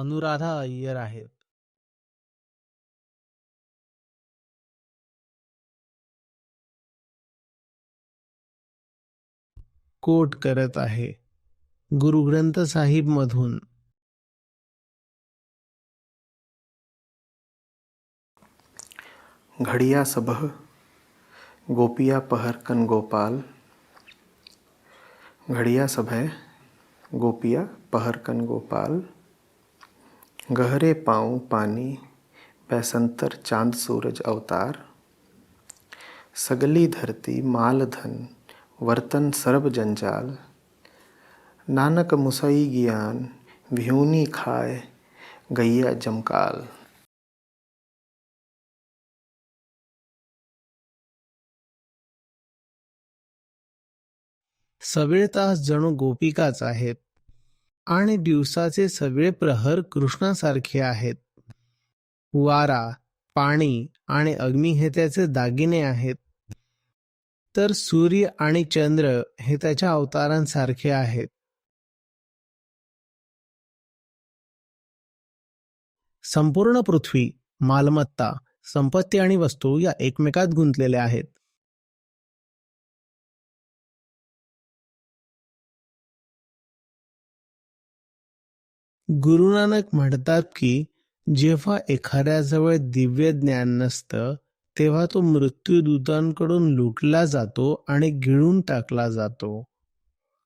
अनुराधा अय्यर आहेत. कोट करत आहे. गुरुग्रंथ साहिब मधून घड़िया सबह गोपिया पहर कन गोपाल। घड़िया सभय गोपिया पहर कन गोपाल। गहरे पाँव पानी पैसंतर चांद सूरज अवतार सगली धरती माल धन वर्तन सर्व जंजाल। नानक मुसई ज्ञान भिऊनी खाए गैया जमकाल। सगळे तास जणू गोपिकाच आहेत आणि दिवसाचे सगळे प्रहर कृष्णासारखे आहेत. वारा पाणी आणि अग्नी हे त्याचे दागिने आहेत. तर सूर्य आणि चंद्र हे त्याच्या अवतारांसारखे आहेत. संपूर्ण पृथ्वी मालमत्ता संपत्ती आणि वस्तू या एकमेकात गुंतलेल्या आहेत. गुरु नानक म्हणतात की जेव्हा एखाद्याजवळ दिव्य ज्ञान नसतं तेव्हा तो मृत्यूदूतांकडून लुटला जातो आणि गिळून टाकला जातो.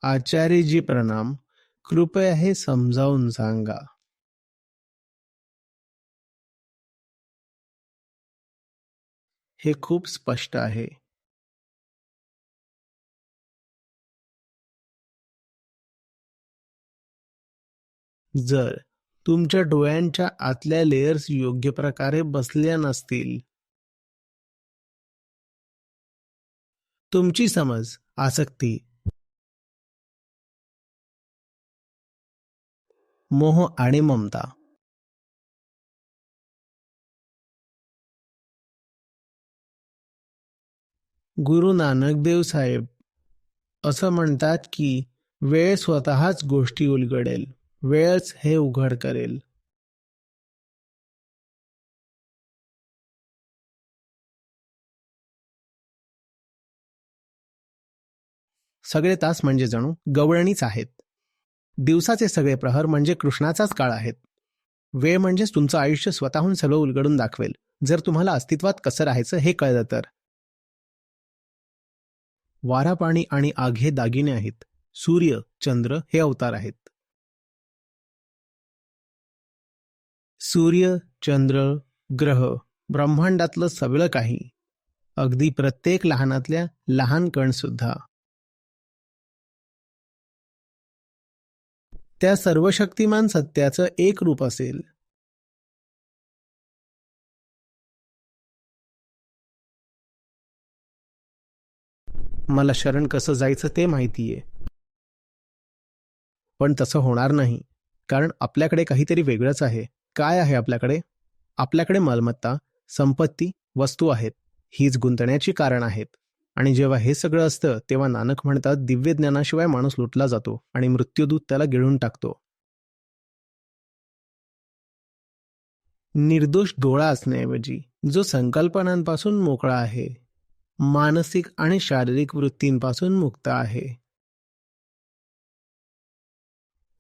आचार्यजी प्रणाम कृपया हे समजावून सांगा. हे खूप स्पष्ट आहे. जर तुमच्या डोळ्यांच्या आतल्या लेयर्स योग्य प्रकारे बसल्या नसतील. तुमची समज आसक्ती. मोह आणि ममता. गुरु नानक देव साहेब असं म्हणतात की वेळ स्वतःच गोष्टी उलगडेल. वेळच हे उघड करेल. सगळे तास म्हणजे जणू गवळणीच आहेत. दिवसाचे सगळे प्रहर म्हणजे कृष्णाचाच काळ आहेत. वेळ म्हणजेच तुमचं आयुष्य स्वतःहून सगळं उलगडून दाखवेल. जर तुम्हाला अस्तित्वात कसं राहायचं हे कळलं तर. वारा पाणी आणि आग हे दागिने आहेत. सूर्य चंद्र हे अवतार आहेत. सूर्य चंद्र ग्रह ब्रह्मांडातलं सगळं काही. अगदी प्रत्येक लहानातल्या लहान कण सुद्धा त्या सर्वशक्तिमान सत्याचं एक रूप असेल. मला शरण कसं जायचं ते माहितीये. पण तसं होणार नाही कारण आपल्याकडे काहीतरी वेगळंच आहे. काय आहे आपल्याकडे? आपल्याकडे मालमत्ता संपत्ती वस्तू आहेत. हीच गुंतण्याची कारण आहेत. आणि जेव्हा हे सगळं असतं तेव्हा नानक म्हणतात दिव्य ज्ञानाशिवाय माणूस लुटला जातो आणि मृत्यूदूत त्याला गिळून टाकतो. निर्दोष डोळा असण्याऐवजी जो संकल्पनांपासून मोकळा आहे मानसिक आणि शारीरिक वृत्तींपासून मुक्त आहे.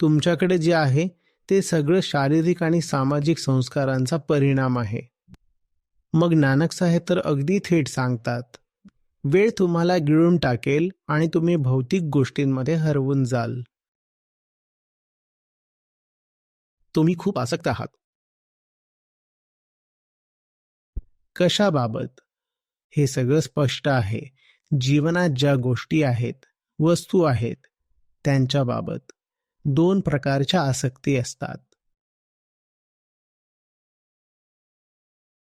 तुमच्याकडे जे आहे ते सगळं शारीरिक आणि सामाजिक संस्कारांचा परिणाम आहे. मग नानक साहेब तर अगदी थेट सांगतात वेळ तुम्हाला गिळून टाकेल आणि तुम्ही भौतिक गोष्टींमध्ये हरवून जाल. तुम्ही खूप आसक्त आहात. कशाबाबत? हे सगळं स्पष्ट आहे. जीवनात ज्या गोष्टी आहेत वस्तू आहेत त्यांच्याबाबत. दोन प्रकारच्या आसक्ती असतात.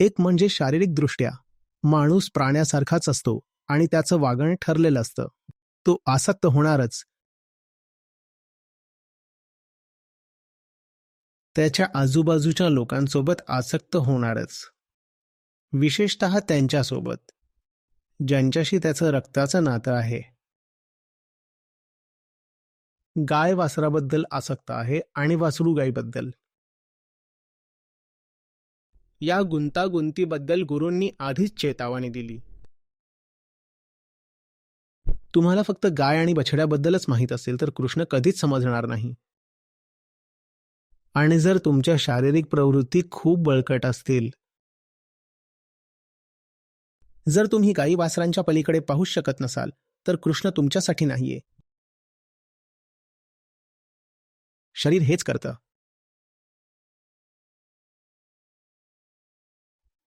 एक म्हणजे शारीरिकदृष्ट्या माणूस प्राण्यासारखाच असतो आणि त्याचं वागण ठरलेलं असतं. तो आसक्त होणारच. त्याच्या आजूबाजूच्या लोकांसोबत आसक्त होणारच. विशेषत त्यांच्यासोबत ज्यांच्याशी त्याचं रक्ताचं नातं आहे. गाय वासराबद्दल आसक्त आहे आणि वासरू गायीबद्दल. या गुंतागुंतीबद्दल गुरूंनी आधीच चेतावणी दिली. तुम्हाला फक्त गाय आणि बछड्याबद्दलच माहीत असेल तर कृष्ण कधीच समजणार नाही. आणि जर तुमच्या शारीरिक प्रवृत्ती खूप बळकट असतील जर तुम्ही गायी वासरांच्या पलीकडे पाहूच शकत नसाल तर कृष्ण तुमच्यासाठी नाहीये. शरीर हेच करतं.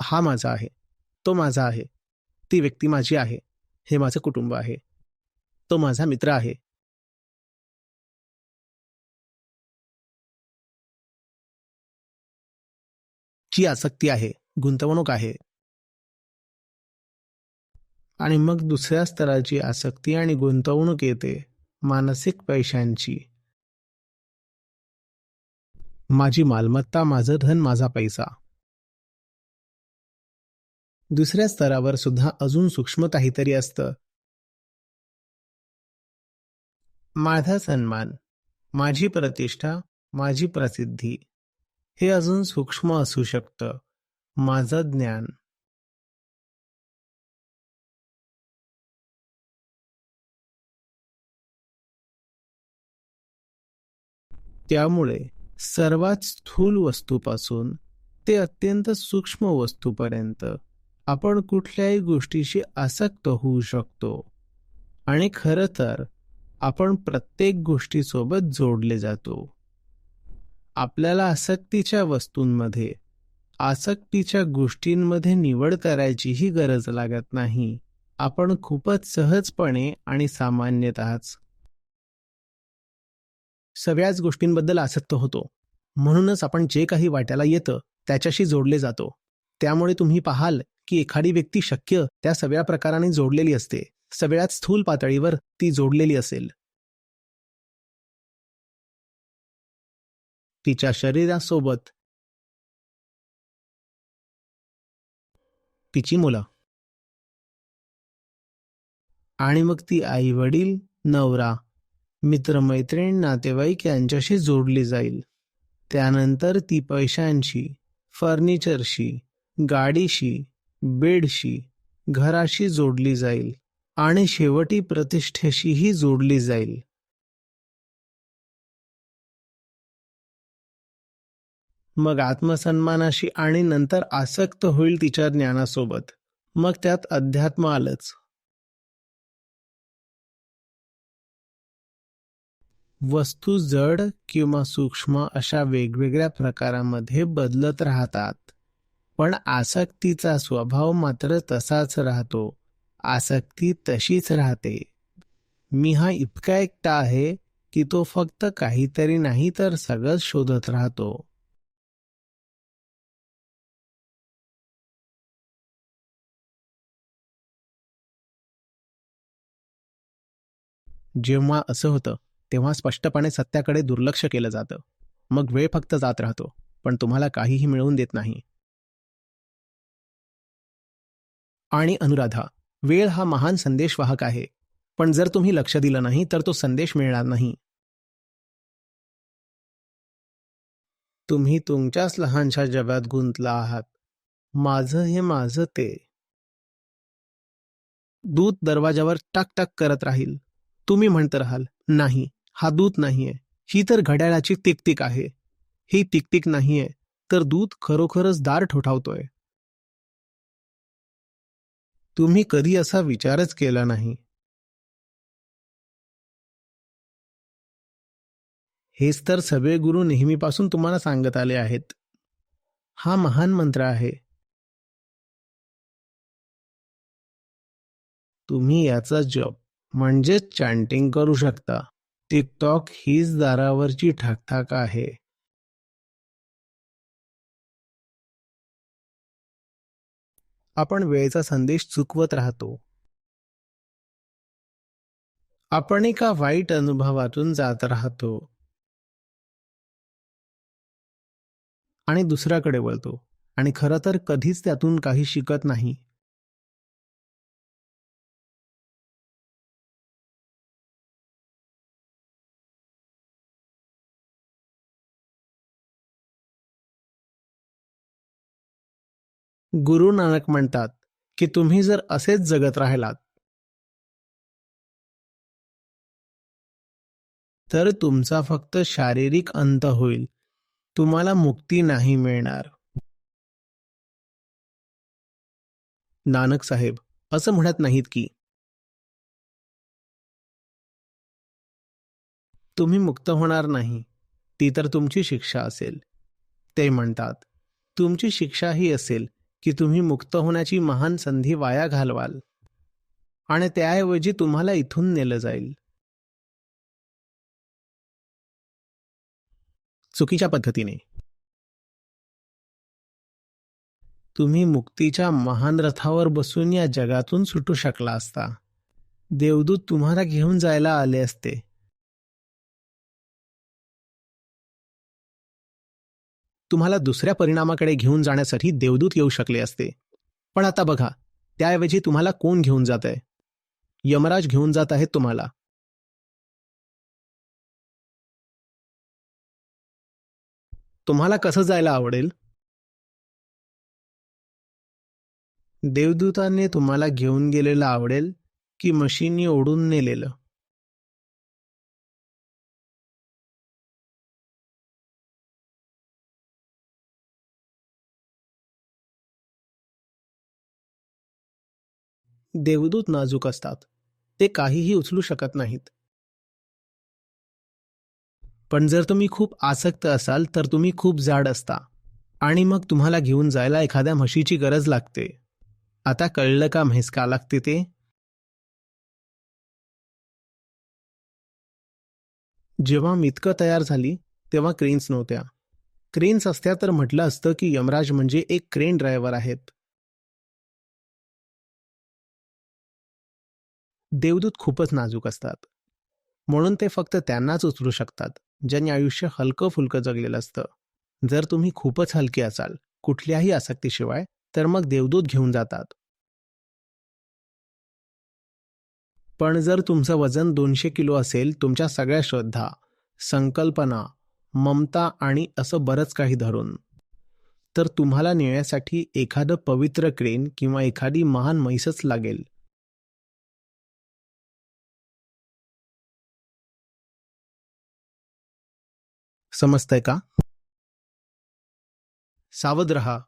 हा माझा आहे. तो माझा आहे. ती व्यक्ती माझी आहे. हे माझं कुटुंब आहे. तो माझा मित्र आहे. जी आसक्ती आहे. गुंतवणूक आहे. आणि मग दुसऱ्या स्तराची आसक्ती आणि गुंतवणूक येते मानसिक पैशांची. माझी मालमत्ता माझं धन माझा पैसा. दुसऱ्या स्तरावर सुद्धा अजून सूक्ष्म काहीतरी असतं. माझा सन्मान माझी प्रतिष्ठा माझी प्रसिद्धी हे अजून सूक्ष्म असू शकतं. माझं ज्ञान. त्यामुळे सर्वात स्थूल वस्तूपासून ते अत्यंत सूक्ष्म वस्तूपर्यंत आपण कुठल्याही गोष्टीशी आसक्त होऊ शकतो. आणि खरं तर आपण प्रत्येक गोष्टीसोबत जोडले जातो. आपल्याला आसक्तीच्या वस्तूंमध्ये आसक्तीच्या गोष्टींमध्ये निवड करायचीही गरज लागत नाही. आपण खूपच सहजपणे आणि सामान्यतःच सगळ्याच गोष्टींबद्दल आसक्त होतो. म्हणूनच आपण जे काही वाट्याला येतं त्याच्याशी जोडले जातो. त्यामुळे तुम्ही पाहाल की एखादी व्यक्ती शक्य त्या सगळ्या प्रकाराने जोडलेली असते. सगळ्यात स्थूल पातळीवर ती जोडलेली असेल. तिच्या शरीरासोबत. तिची मुलं. आणि मग ती आई वडील नवरा. मित्रमैत्रीण नातेवाईक यांच्याशी जोडली जाईल. त्यानंतर ती पैशांशी फर्निचरशी गाडीशी बेडशी घराशी जोडली जाईल आणि शेवटी प्रतिष्ठेशीही जोडली जाईल. मग आत्मसन्मानाशी आणि नंतर आसक्त होईल तिच्या ज्ञानासोबत. मग त्यात अध्यात्म आलंच. वस्तू जड किंवा सूक्ष्म अशा वेगवेगळ्या प्रकारामध्ये बदलत राहतात. पण आसक्तीचा स्वभाव मात्र तसाच राहतो. आसक्ती तशीच राहते. मी हा इतका एकटा आहे की तो फक्त काहीतरी नाही तर सगळंच शोधत राहतो. जेव्हा असं होतं तेव्हा स्पष्टपणे सत्याकडे दुर्लक्ष केलं जातं. मग वेळ फक्त जात राहतो पण तुम्हाला काहीही मिळवून देत नाही. आणि अनुराधा वेळ हा महान संदेशवाहक आहे पण जर तुम्ही लक्ष दिलं नाही तर तो संदेश मिळणार नाही. तुम्ही तुमच्याच लहानशा जगात गुंतला आहात. माझं हे माझं ते. दूत दरवाजावर टक टक करत राहील. तुम्ही म्हणत राहाल नाही. हा दूत नाहीये. ही तर घड्याळाची तिकतिक आहे. ही तिकतिक नाहीये तर दूत खरोखरच दार ठोठावतोय. तुम्ही कधी असा विचारच केला नाही? हेच तर सगळे गुरु नेहमीपासून तुम्हाला सांगत आले आहेत. हा महान मंत्र आहे. तुम्ही याचा जप म्हणजेच चॅन्टिंग करू शकता. टिकटॉक हीच दारावरची ठाकठाक आहे. आपण वेळेचा संदेश चुकवत राहतो. आपण एका वाईट अनुभवातून जात राहतो. आणि दुसऱ्याकडे वळतो. आणि खरं तर कधीच त्यातून काही शिकत नाही. गुरु नानक म्हणतात की तुम्ही जर असेच जगत राहिलात तर तुमचा फक्त शारीरिक अंत होईल. तुम्हाला मुक्ती नाही मिळणार. नानक साहेब असं म्हणत नाहीत की तुम्ही मुक्त होणार नाही ती तर तुमची शिक्षा असेल. ते म्हणतात तुमची शिक्षा ही असेल की तुम्ही मुक्त होण्याची महान संधी वाया घालवाल. आणि त्याऐवजी तुम्हाला इथून नेलं जाईल. चुकीच्या पद्धतीने. तुम्ही मुक्तीच्या महान रथावर बसून या जगातून सुटू शकला असता. देवदूत तुम्हाला घेऊन जायला आले असते. तुम्हाला दुसऱ्या परिणामाकडे घेऊन जाण्यासाठी देवदूत येऊ शकले असते. पण आता बघा त्याऐवजी तुम्हाला कोण घेऊन जात आहे? यमराज घेऊन जात आहेत तुम्हाला. तुम्हाला कसं जायला आवडेल? देवदूताने तुम्हाला घेऊन गेलेलं आवडेल की मशीनी ओढून नेलेलं? देवदूत नाजूक असतात. ते काहीही उचलू शकत नाहीत. पण जर तुम्ही खूप आसक्त असाल तर तुम्ही खूप जाड असता. आणि मग तुम्हाला घेऊन जायला एखाद्या म्हशीची गरज लागते. आता कळलं का म्हैस का लागते ते? जेव्हा मितकं तयार झाली तेव्हा क्रेन्स नव्हत्या. क्रेन्स असत्या तर म्हटलं असतं की यमराज म्हणजे एक क्रेन ड्रायव्हर आहेत. देवदूत खूपच नाजूक असतात. म्हणून ते फक्त त्यांनाच उचलू शकतात ज्यांनी आयुष्य हलकं फुलकं जगलेलं असतं. जर तुम्ही खूपच हलके असाल कुठल्याही आसक्तीशिवाय तर मग देवदूत घेऊन जातात. पण जर तुमचं वजन दोनशे किलो असेल तुमच्या सगळ्या श्रद्धा संकल्पना ममता आणि असं बरंच काही धरून तर तुम्हाला नेण्यासाठी एखादं पवित्र क्रेन किंवा एखादी महान म्हैसच लागेल. समजतंय का? सावध रहा.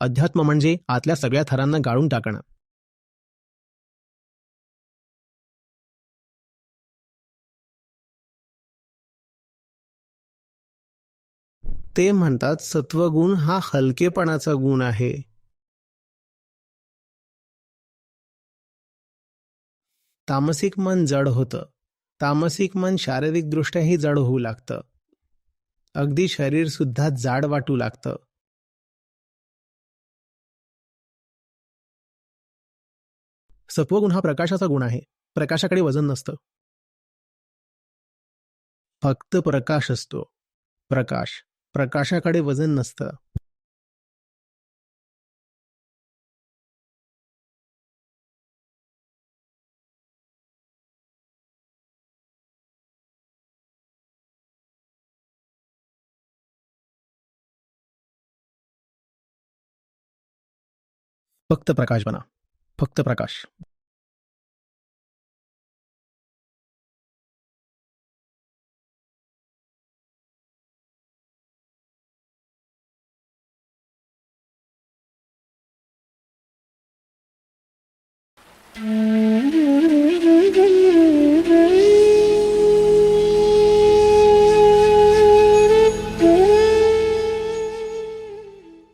अध्यात्म म्हणजे आतल्या सगळ्या थरांना गाळून टाकणं. ते म्हणतात सत्वगुण हा हलकेपणाचा गुण आहे. तामसिक मन जड होतं. तामसिक मन शारीरिकदृष्ट्याही जड होऊ लागतं. अगदी शरीर सुद्धा जाड वाटू लागतं. सत्वगुण हा प्रकाशाचा गुण आहे. प्रकाशाकडे वजन नसतं. फक्त प्रकाश असतो. प्रकाश. प्रकाशाकडे वजन नसतं. फक्त प्रकाश बना. फक्त प्रकाश.